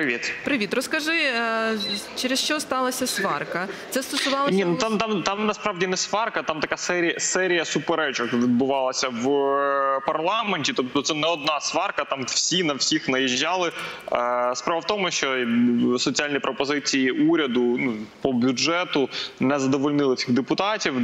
Привіт. Привіт, розкажи, е, через що сталася сварка? Це стосувалося Ні, ну там, там, там насправді не сварка, там така серія, серія суперечок відбувалася в е, парламенті. Тобто це не одна сварка, там всі на всіх наїжджали. Е, Справа в тому, що соціальні пропозиції уряду ну, по бюджету не задовольнили всіх депутатів.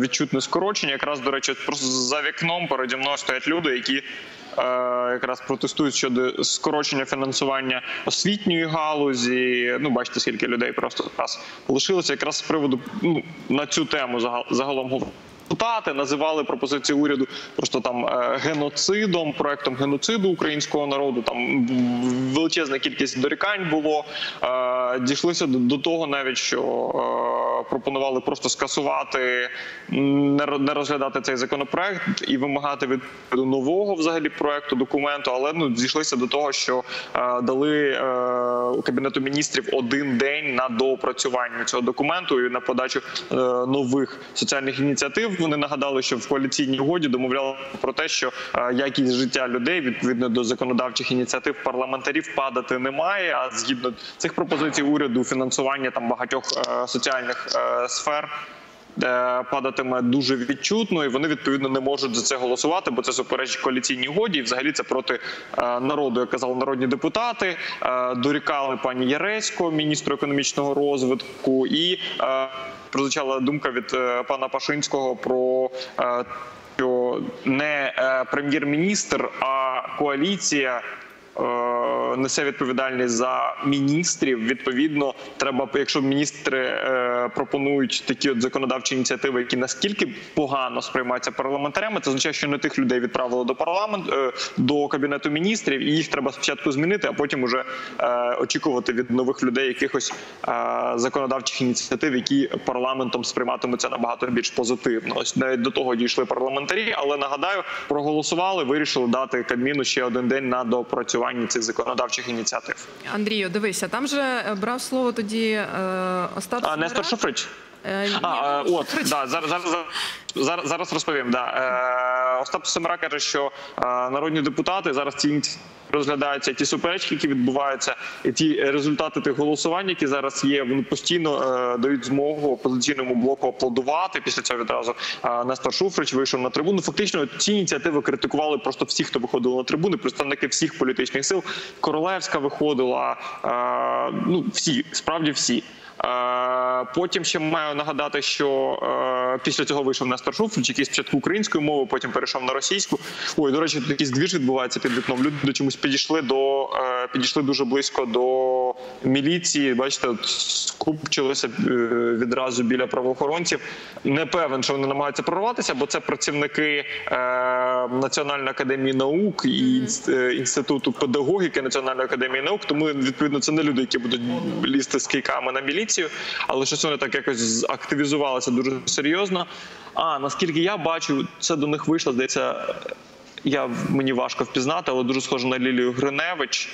Відчутне скорочення. Якраз, до речі, просто за вікном переді мною стоять люди, які. Е, Якраз протестують щодо скорочення фінансування освітньої галузі. Ну, бачите, скільки людей просто зараз лишилося якраз з приводу ну, на цю тему загал- загалом говорити. Депутати називали пропозицію уряду просто там е, геноцидом, проектом геноциду українського народу. Там величезна кількість дорікань було. Е, Дійшлися до, того, навіть що е, пропонували просто скасувати, не ро- розглядати цей законопроект і вимагати від нового взагалі проекту документу. Але ну зійшлися до того, що дали кабінету міністрів один день на доопрацювання цього документу і на подачу е, нових соціальних ініціатив. Вони нагадали, що в коаліційній угоді домовляли про те, що е, якість життя людей відповідно до законодавчих ініціатив парламентарів падати не має. А згідно цих пропозицій уряду фінансування там багатьох е, соціальних сфер. Е, Падатиме дуже відчутно, і вони відповідно не можуть за це голосувати, бо це суперечить коаліційній угоді. І взагалі це проти е, народу, як казали народні депутати. Е, дорікали пані Яресько, міністру економічного розвитку, і прозвучала думка від пана Пашинського про. що не прем'єр-міністр, а коаліція несе відповідальність за міністрів. Відповідно, треба, якщо міністри пропонують такі от законодавчі ініціативи, які наскільки погано сприймаються парламентарями, це означає, що не тих людей відправили до парламенту е, до кабінету міністрів, і їх треба спочатку змінити, а потім уже е, очікувати від нових людей якихось е, законодавчих ініціатив, які парламентом сприйматимуться набагато більш позитивно. Ось навіть до того дійшли парламентарі, але нагадаю, проголосували, вирішили дати Кабміну ще один день на доопрацювання цих законодавчих ініціатив. Андрію, дивися, там же брав слово тоді е, Остап Семерак. Шуфрич. Е, А, е, от Шуфрич. да, зараз, зараз, зараз, зараз розповім. Да. Е, Остап Семера каже, що е, народні депутати зараз ці ініціативи розглядаються ті суперечки, які відбуваються, і ті результати тих голосувань, які зараз є, вони постійно е, дають змогу опозиційному блоку аплодувати. Після цього відразу е, Нестор Шуфрич вийшов на трибуну. Фактично, ці ініціативи критикували просто всі, хто виходили на трибуни, представники всіх політичних сил. Королевська виходила. Е, ну всі, справді всі. Потім ще маю нагадати, що після цього вийшов Нестор Шуфрич, який спочатку українською мовою, потім перейшов на російську. Ой, до речі, тут якийсь двіж відбувається під вікном. Люди чомусь підійшли до е, підійшли дуже близько до міліції. Бачите, скупчилися е, відразу біля правоохоронців. Не певен, що вони намагаються прорватися, бо це працівники е, Національної академії наук і інституту педагогіки Національної академії наук. Тому відповідно це не люди, які будуть лізти з кийками на міліцію, але щось вони так якось активізувалися дуже серйозно. А наскільки я бачу, це до них вийшло, здається. Я мені важко впізнати, але дуже схоже на Лілію Гриневич.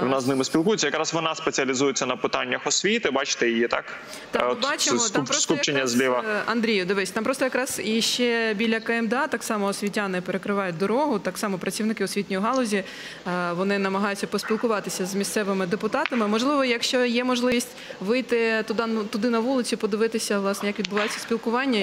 Вона з ними спілкується. Якраз вона спеціалізується на питаннях освіти. Бачите її, так? Там Е, от бачимо, скуп- там просто скупчення якраз, зліва. е, Андрію, дивись, там просто якраз і ще біля КМДА так само освітяни перекривають дорогу, так само працівники освітньої галузі е, вони намагаються поспілкуватися з місцевими депутатами. Можливо, якщо є можливість вийти туди, ну, туди на вулицю, подивитися, власне, як відбувається спілкування.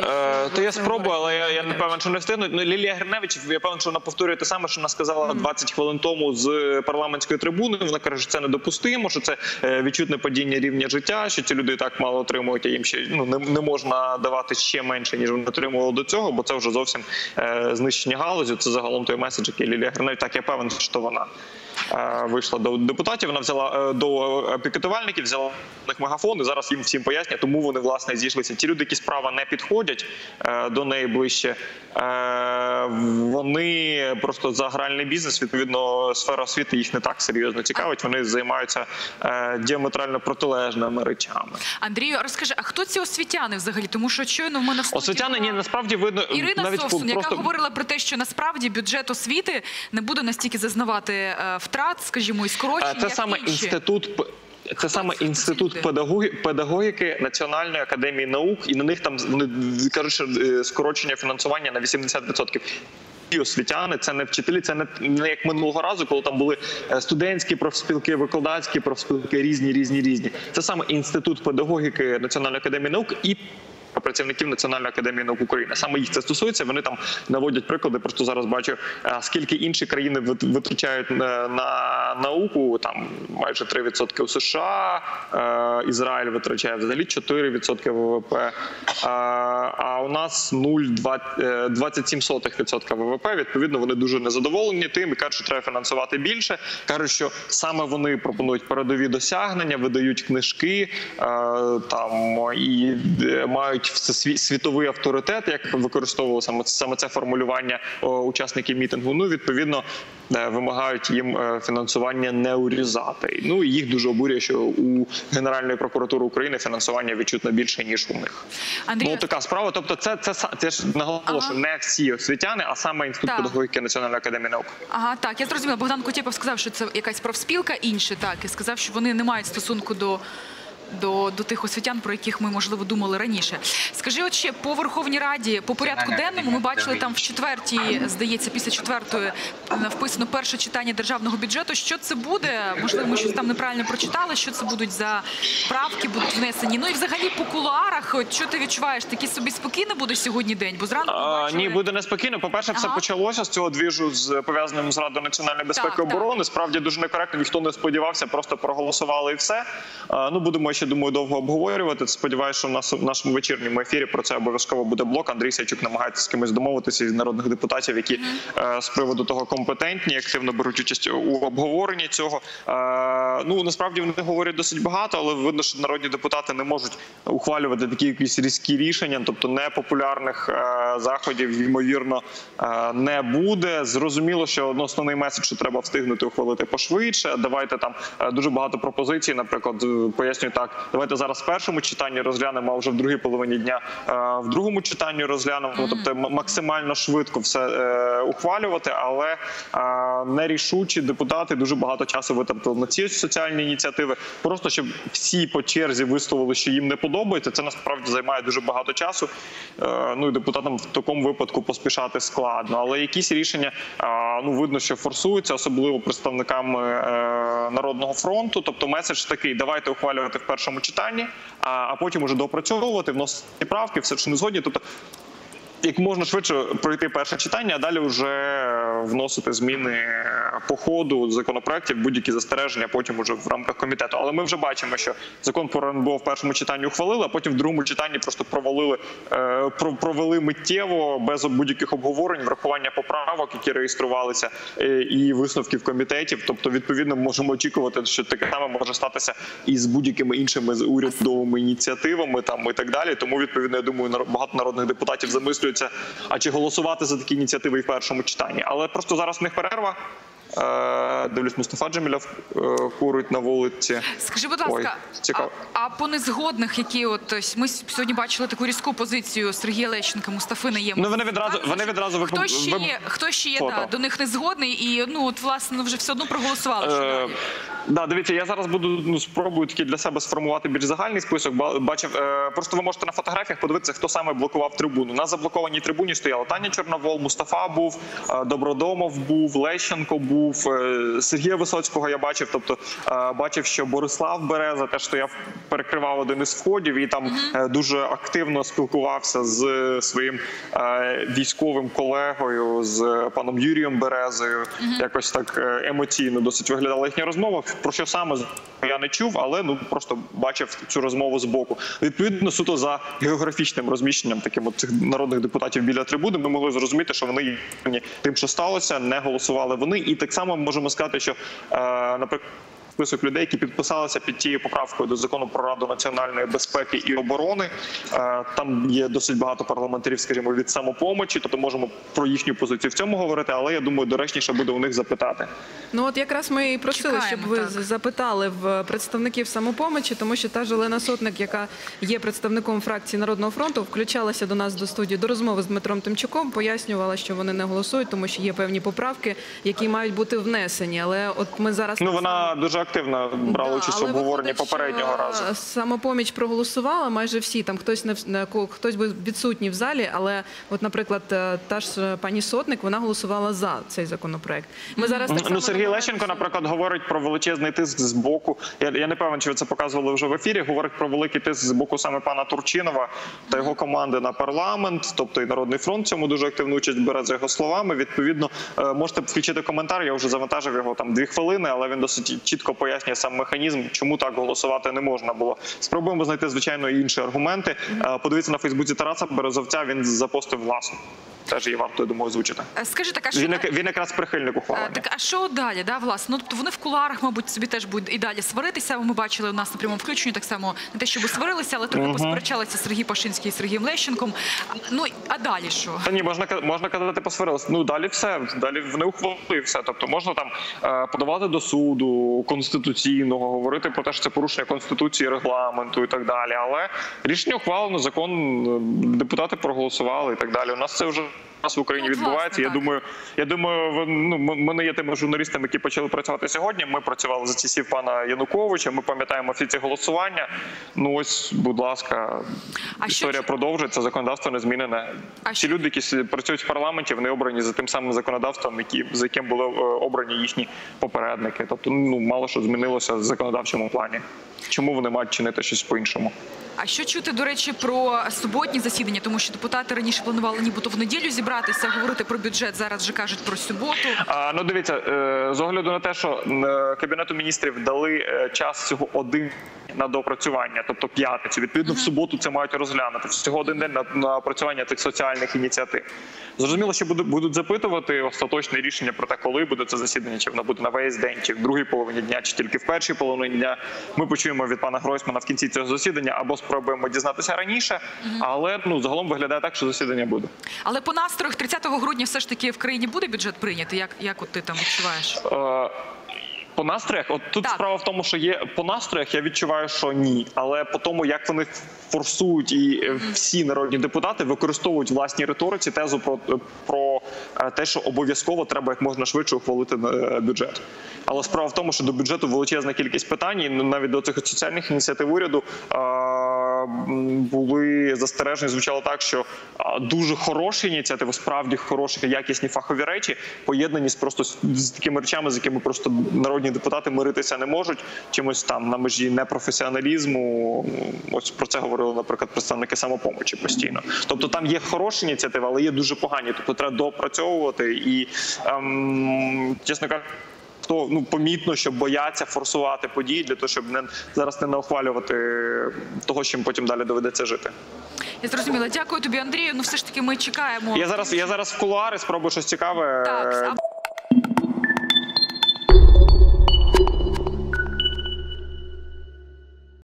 Е, то я спробую, але я, я не певен, що не встигну. Ну, Лілія Гриневич, я певен, що вона повторює те саме, що вона сказала 20 хвилин тому з парламентської трибуни. Вона каже, що це недопустимо, що це е, відчутне падіння рівня життя, що ці люди так мало отримують, а їм ще ну не, не можна давати ще менше, ніж вони отримували до цього, бо це вже зовсім е, знищення галузі. Це загалом той меседж, який Лілія Гриневич. Так я певен, що вона. е, Вийшла до депутатів, вона взяла е, до е, пікетувальників, взяла них мегафон і зараз їм всім пояснює, тому вони власне зійшлися. Ті люди, які справа не підходять е, до неї ближче, е, вони просто за гральний бізнес. Відповідно, сфера освіти їх не так серйозно цікавить. Вони займаються е, діаметрально протилежними речами. Андрію, розкажи, а хто ці освітяни взагалі? Тому що щойно в мене в студії Освітяни ні, насправді видно Ірина навіть Совсун, просто яка говорила про те, що насправді бюджет освіти не буде настільки зазнавати втрат, скажімо, і скорочень, Це як саме інші. інститут. Це саме інститут педагогіки Національної академії наук, і на них там вони кажуть, що е, скорочення фінансування на 80%. освітяни, це не вчителі, це не, не як минулого разу, коли там були е, студентські профспілки, викладацькі профспілки, різні, різні, різні. Це саме інститут педагогіки Національної академії наук і працівників Національної академії наук України. Саме їх це стосується. Вони там наводять приклади. Просто зараз бачу, е, скільки інші країни витрачають на, на науку. Там майже 3% у США, е, Ізраїль витрачає взагалі 4% ВВП. е, А у нас 0,27% ВВП. Відповідно, вони дуже незадоволені тим і кажуть, що треба фінансувати більше. кажуть, що саме вони пропонують передові досягнення, видають книжки е, там і е, мають світовий авторитет, як використовували саме саме це формулювання учасників мітингу. Ну відповідно е, вимагають їм е, фінансування не урізати. Ну і їх дуже обурює, що у Генеральної прокуратури України фінансування відчутно більше ніж у них. Андрій, Ну така справа. Тобто, це це са- це ж наголошую, Ага. не всі освітяни, а саме інститут педагогіки Національної академії наук. Ага, так, я зрозуміла. Богдан Кутєпов сказав, що це якась профспілка, інше так, і сказав, що вони не мають стосунку до. До, до тих освітян, про яких ми можливо думали раніше. Скажи, от ще по Верховній Раді, по порядку денному, ми бачили там в четвертій, здається, після четвертої е, вписано перше читання державного бюджету. Що це буде? Можливо, ми щось там неправильно прочитали. Що це будуть за правки, будуть внесені? Ну і взагалі по кулуарах, от що ти відчуваєш? Такий собі спокійно буде сьогодні день? Бо зранку бачили... ні, буде неспокійно. По перше, все Ага. почалося з цього двіжу з пов'язаним з Радою національної безпеки Так, оборони. Справді дуже некоректно. Ніхто не сподівався, просто проголосували і все. А, ну будемо ще думаю довго обговорювати. Сподіваюся, що в нас в нашому вечірньому ефірі про це обов'язково буде блок. Андрій Сячук намагається з кимось домовитися із народних депутатів, які е, з приводу того компетентні, активно беруть участь у обговоренні цього. Е, ну насправді вони говорять досить багато, але видно, що народні депутати не можуть ухвалювати такі якісь різкі рішення, тобто непопулярних е, заходів, ймовірно, не буде. Зрозуміло, що ну, основний меседж, що треба встигнути ухвалити пошвидше. Давайте там дуже багато пропозицій. Наприклад, пояснюю так: давайте зараз в першому читанні розглянемо, а вже в другій половині дня е, в другому читанні розглянемо. Тобто максимально швидко все е, ухвалювати, але е, нерішучі депутати дуже багато часу витратили на ці соціальні ініціативи. Просто щоб всі по черзі висловили, що їм не подобається. Це насправді займає дуже багато часу. Е, ну і депутатам в такому випадку поспішати складно. Але якісь рішення е, ну видно, що форсуються, особливо представниками е, народного фронту. Тобто меседж такий: давайте ухвалювати в першому читанні, а, а потім уже доопрацьовувати, вносити правки, все що не згодні. Тобто як можна швидше пройти перше читання, а далі вже вносити зміни по ходу законопроєктів, будь-які застереження, потім уже в рамках комітету. Але ми вже бачимо, що закон про РНБО в першому читанні ухвалили, а потім в другому читанні просто провалили е, про- провели миттєво без будь-яких обговорень, врахування поправок, які реєструвалися, е, і висновків комітетів. Тобто, відповідно, можемо очікувати, що таке саме може статися і з будь-якими іншими урядовими ініціативами там і так далі. Тому відповідно, я думаю, багато народних депутатів замислюються, а чи голосувати за такі ініціативи і в першому читанні. Але просто зараз в них перерва. Е, Дивлюсь, Мустафа Джемілєв е, курить на вулиці. Скажи, будь ласка, цікаво. а, а по незгодних, які от ми сьогодні бачили таку різку позицію Сергія Лещенка, Мустафи Наєма. Ну вони відразу вони відразу Хто ще є, хто ще є да, до них не згодний і ну от власне вже все одно проголосували. Е? Да, дивіться, я зараз буду ну спробую таки для себе сформувати більш загальний список. Ба- Бачив, е, просто ви можете на фотографіях подивитися, хто саме блокував трибуну. На заблокованій трибуні стояла Таня Чорновол, Мустафа був, е, Добродомов був, Лещенко був, е, Сергія Висоцького я бачив. Тобто е, бачив, що Борислав Береза теж стояв, перекривав один із входів і там е, дуже активно спілкувався з своїм е, військовим колегою, з паном Юрієм Березою. Якось так е, емоційно досить виглядала їхня розмова. Про що саме я не чув, але ну просто бачив цю розмову з боку. Відповідно, суто за географічним розміщенням таким от цих народних депутатів біля трибуни, ми могли зрозуміти, що вони тим, що сталося, не голосували вони. І так само можемо сказати, що, е, наприклад. Список людей, які підписалися під тією поправкою до закону про раду національної безпеки і оборони. Е, Там є досить багато парламентарів, скажімо, від самопомочі, тобто можемо про їхню позицію в цьому говорити. Але я думаю, доречніше буде у них запитати. Ну от якраз ми і просили, Чекаємо, щоб ви так. запитали в представників самопомочі, тому що та ж Олена Сотник, яка є представником фракції Народного фронту, включалася до нас до студії до розмови з Дмитром Тимчуком, пояснювала, що вони не голосують, тому що є певні поправки, які мають бути внесені. Але от ми зараз Ну вона дуже активно брали Да, участь в обговоренні попереднього разу. Самопоміч проголосувала майже всі. Там хтось не хтось був відсутній в залі, але от, наприклад, е, та ж е, пані Сотник вона голосувала за цей законопроект. Ми зараз так само Ну, Сергій Лещенко, наприклад, говорить про величезний тиск з боку. Я, я не певен, чи ви це показували вже в ефірі. Говорить про великий тиск з боку саме пана Турчинова та його команди на парламент. Тобто і Народний фронт цьому дуже активну участь бере за його словами. Відповідно, е, можете включити коментар. Я вже завантажив його там дві хвилини, але він досить чітко пояснює сам механізм, чому так голосувати не можна було. Спробуємо знайти звичайно інші аргументи. Е, Подивіться на Фейсбуці Тараса Березовця. Він запостив власну. Теж її варто, я думаю, озвучити. Е, Скажи, так, а що Він, він якраз прихильник ухвалення. Так, а що далі? Да, власне? Ну, тобто вони в куларах, мабуть, собі теж будуть і далі сваритися. Ми бачили у нас на прямому включенні так само не те, щоб сварилися, але трохи посперечалися Сергій Пашинський і Сергієм Лещенком. Ну а далі що? Та ні, можна можна казати, посварилися. Ну далі все. Далі вони ухвалили все. Тобто можна там е, подавати до суду конституційного, говорити про те, що це порушення конституції, регламенту і так далі. Але рішення ухвалено, закон е, депутати проголосували і так далі. У нас це вже. Нас в Україні відбувається. Я думаю, я думаю, ну ми не є тими журналістами, які почали працювати сьогодні. Ми працювали за часів пана Януковича. Ми пам'ятаємо всі ці голосування. Ну ось, будь ласка, А історія чи- продовжується. Законодавство не змінене. А Всі що- люди, які працюють в парламенті, вони обрані за тим самим законодавством, які за яким були е, обрані їхні попередники. Тобто, ну мало що змінилося в законодавчому плані. Чому вони мають чинити щось по-іншому? А що чути, до речі, про суботні засідання? Тому що депутати раніше планували нібито в неділю зібратися, говорити про бюджет. Зараз вже кажуть про суботу. А, ну дивіться, е, з огляду на те, що е, кабінету міністрів дали е, час всього один на доопрацювання, тобто п'ятницю. Відповідно, в суботу це мають розглянути. Всього один день на, опрацювання цих соціальних ініціатив. Зрозуміло, що будуть, будуть запитувати остаточне рішення про те, коли буде це засідання, чи воно буде на весь день, чи в другій половині дня, чи тільки в першій половині дня. Ми почуємо від пана Гройсмана в кінці цього засідання або спробуємо дізнатися раніше. Але ну загалом виглядає так, що засідання буде. Але по настроях 30 грудня все ж таки в країні буде бюджет прийнятий. Як, як от ти там відчуваєш? Е, По настроях, от тут Так. справа в тому, що є по настроях, я відчуваю, що ні. Але по тому, як вони форсують і е, всі народні депутати використовують власні риториці тезу про, про е, те, що обов'язково треба як можна швидше ухвалити е, бюджет. Але справа в тому, що до бюджету величезна кількість питань, і навіть до цих соціальних ініціатив уряду е, були застереження. Звучало так, що дуже хороші ініціативи, справді хороші, якісні фахові речі, поєднані з просто з, такими речами, з якими просто народні депутати миритися не можуть. Чимось там на межі непрофесіоналізму. Ось про це говорили, наприклад, представники самопомочі постійно. Тобто там є хороші ініціативи, але є дуже погані. Тобто треба доопрацьовувати і, ем, чесно кажучи. То ну помітно, що бояться форсувати події для того, щоб не зараз не наухвалювати того, чим потім далі доведеться жити. Я зрозуміла. Дякую тобі, Андрію. Ну все ж таки ми чекаємо. Я зараз я зараз в кулуари спробую щось цікаве. Так,